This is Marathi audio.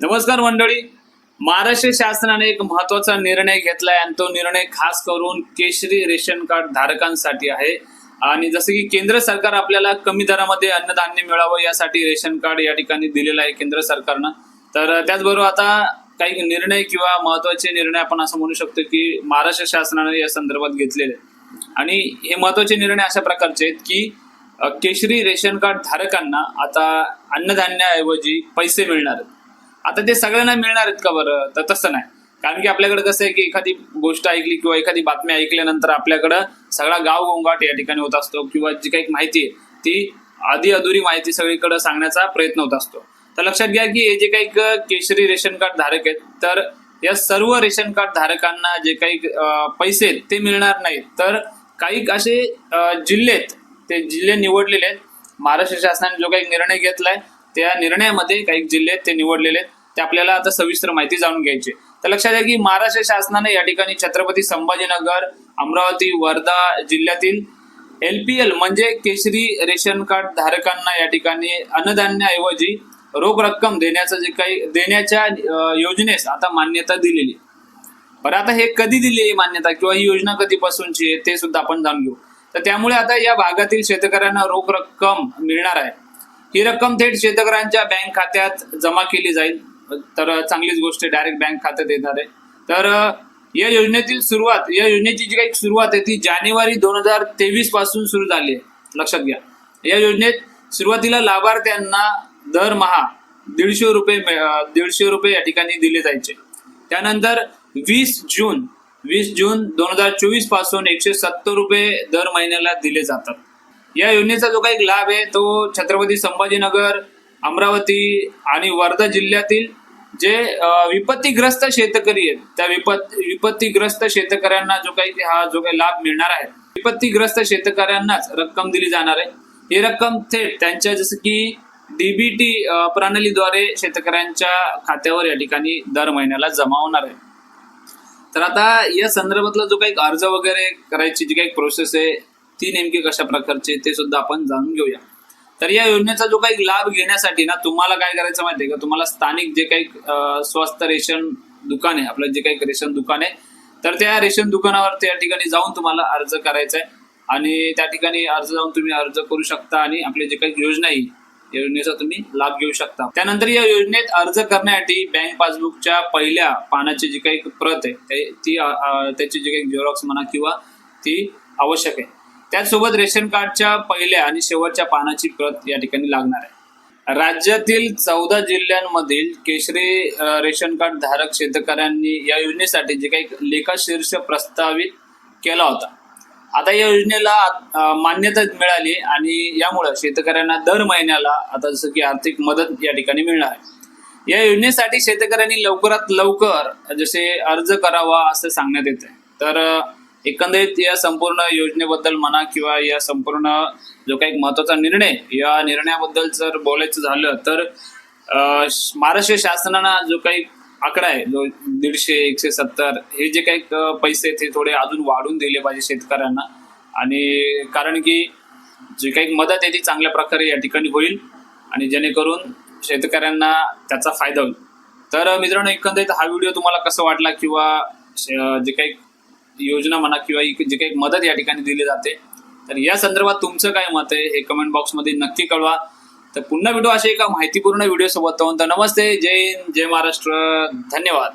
नमस्कार मंडळी. महाराष्ट्र शासनाने एक महत्त्वाचा निर्णय घेतलाय आणि तो निर्णय खास करून केशरी रेशन कार्ड धारकांसाठी आहे. आणि जसं की केंद्र सरकार आपल्याला कमी दरामध्ये अन्नधान्य मिळावं यासाठी रेशन कार्ड या ठिकाणी दिलेलं आहे केंद्र सरकारनं. तर त्याचबरोबर आता काही निर्णय किंवा महत्त्वाचे निर्णय आपण असं म्हणू शकतो की महाराष्ट्र शासनाने या संदर्भात घेतलेले आहेत. आणि हे महत्त्वाचे निर्णय अशा प्रकारचे आहेत की केशरी रेशन कार्ड धारकांना आता अन्नधान्याऐवजी पैसे मिळणार आहेत. आता ते सगळ्यांना मिळणार आहेत का बरं? तर तसं नाही. कारण की आपल्याकडे कसं आहे की एखादी गोष्ट ऐकली किंवा एखादी बातमी ऐकल्यानंतर आपल्याकडं सगळा गाव गोंगाट या ठिकाणी होत असतो किंवा जी काही माहिती आहे ती आधी अधुरी माहिती सगळीकडे सांगण्याचा प्रयत्न होत असतो. तर लक्षात घ्या की हे जे काही केशरी रेशन कार्ड धारक आहेत तर या सर्व रेशन कार्ड धारकांना जे काही पैसे आहेत ते मिळणार नाहीत. तर काही असे जिल्हे आहेत ते जिल्हे निवडलेले आहेत. महाराष्ट्र शासनाने जो काही निर्णय घेतलाय त्या निर्णयामध्ये काही जिल्हे आहेत ते निवडलेले आहेत. ते आपल्याला आता सविस्तर माहिती जाणून घ्यायची तर लक्षात घ्या की महाराष्ट्र शासनाने या ठिकाणी छत्रपती संभाजीनगर अमरावती वर्धा जिल्ह्यातील एलपीएल म्हणजे केशरी रेशन कार्ड धारकांना या ठिकाणी अन्नधान्याऐवजी रोख रक्कम देण्याचं जे काही देण्याच्या योजनेस आता मान्यता दिलेली आहे. बरं आता हे कधी दिली मान्यता किंवा ही योजना कधीपासूनची आहे ते सुद्धा आपण जाणून घेऊ. तर त्यामुळे आता या भागातील शेतकऱ्यांना रोख रक्कम मिळणार आहे. ही रक्कम थेट शेतकऱ्यांच्या बँक खात्यात जमा केली जाईल. तर चांगलीच गोष्ट डायरेक्ट बँक खात्यात येणार आहे. तर या योजनेतील सुरुवात या योजनेची जी काही सुरुवात आहे ती जानेवारी दोन हजार तेवीसपासून सुरू झाली आहे. लक्षात घ्या. या योजनेत सुरुवातीला लाभार्थ्यांना दरमहा दीडशे रुपये दीडशे रुपये या ठिकाणी दिले जायचे. त्यानंतर वीस जून वीस जून दोन हजार चोवीसपासून एकशे सत्तर रुपये दर महिन्याला दिले जातात. या योजनेचा जो काही लाभ आहे तो छत्रपती संभाजीनगर अमरावती आणि वर्धा जिल्ह्यातील जे विपत्तीग्रस्त शेतकरी आहेत त्या विपत विपत्तीग्रस्त शेतकऱ्यांना जो काही हा जो काही लाभ मिळणार आहे विपत्तीग्रस्त शेतकऱ्यांनाच रक्कम दिली जाणार आहे. ही रक्कम थेट त्यांच्या जसं की डीबीटी प्रणालीद्वारे शेतकऱ्यांच्या खात्यावर या ठिकाणी दर महिन्याला जमा होणार आहे. तर आता या संदर्भातला जो काही अर्ज वगैरे करायची जी काही प्रोसेस आहे ती नेमकी कशा प्रकारची ते सुद्धा आपण जाणून घेऊया. तर या योजनेचा जो काही लाभ घेण्यासाठी ना तुम्हाला काय करायचं माहिती आहे का? तुम्हाला स्थानिक जे काही स्वस्त रेशन दुकान आहे आपलं जे काही रेशन दुकान आहे तर त्या रेशन दुकानावर त्या ठिकाणी जाऊन तुम्हाला अर्ज करायचा आहे आणि त्या ठिकाणी अर्ज जाऊन तुम्ही अर्ज करू शकता आणि आपली जे काही योजना आहे या योजनेचा तुम्ही लाभ घेऊ शकता. त्यानंतर या योजनेत अर्ज करण्यासाठी बँक पासबुकच्या पहिल्या पानाची जी काही प्रत आहे ते- ती त्याची जी काही झेरॉक्स म्हणा किंवा ती आवश्यक आहे. त्याचसोबत रेशन कार्डच्या पहिल्या आणि शेवटच्या पानाची प्रत या ठिकाणी लागणार आहे. राज्यातील चौदा जिल्ह्यांमधील केशरी रेशन कार्ड धारक शेतकऱ्यांनी या योजनेसाठी जे काही लेखाशीर्ष प्रस्तावित केला होता. आता या योजनेला मान्यता मिळाली आणि यामुळं शेतकऱ्यांना दर महिन्याला आता जसं की आर्थिक मदत या ठिकाणी मिळणार आहे. या योजनेसाठी शेतकऱ्यांनी लवकरात लवकर जसे अर्ज करावा असं सांगण्यात येत आहे तर एकंदरीत या संपूर्ण योजनेबद्दल म्हणा किंवा या संपूर्ण जो काही महत्त्वाचा निर्णय या निर्णयाबद्दल जर बोलायचं झालं तर श- महाराष्ट्र शासनानं जो काही आकडा आहे जो दीडशे एकशे सत्तर हे जे काही पैसे आहेत ते थोडे अजून वाढून दिले पाहिजे शेतकऱ्यांना. आणि कारण की जी काही मदत आहे ती चांगल्या प्रकारे या ठिकाणी होईल. आणि जेणेकरून शेतकऱ्यांना त्याचा फायदा होईल. तर मित्रांनो एकंदरीत हा व्हिडिओ तुम्हाला कसा वाटला किंवा जे काही योजना म्हणा किंवा जे काही मदत या ठिकाणी दिली जाते. तर या संदर्भात तुमचं काय मत आहे हे कमेंट बॉक्समध्ये नक्की कळवा. तर पुन्हा व्हिडिओ असे एका माहितीपूर्ण व्हिडिओ सोबत. तर नमस्ते. जय हिंद जय महाराष्ट्र. धन्यवाद.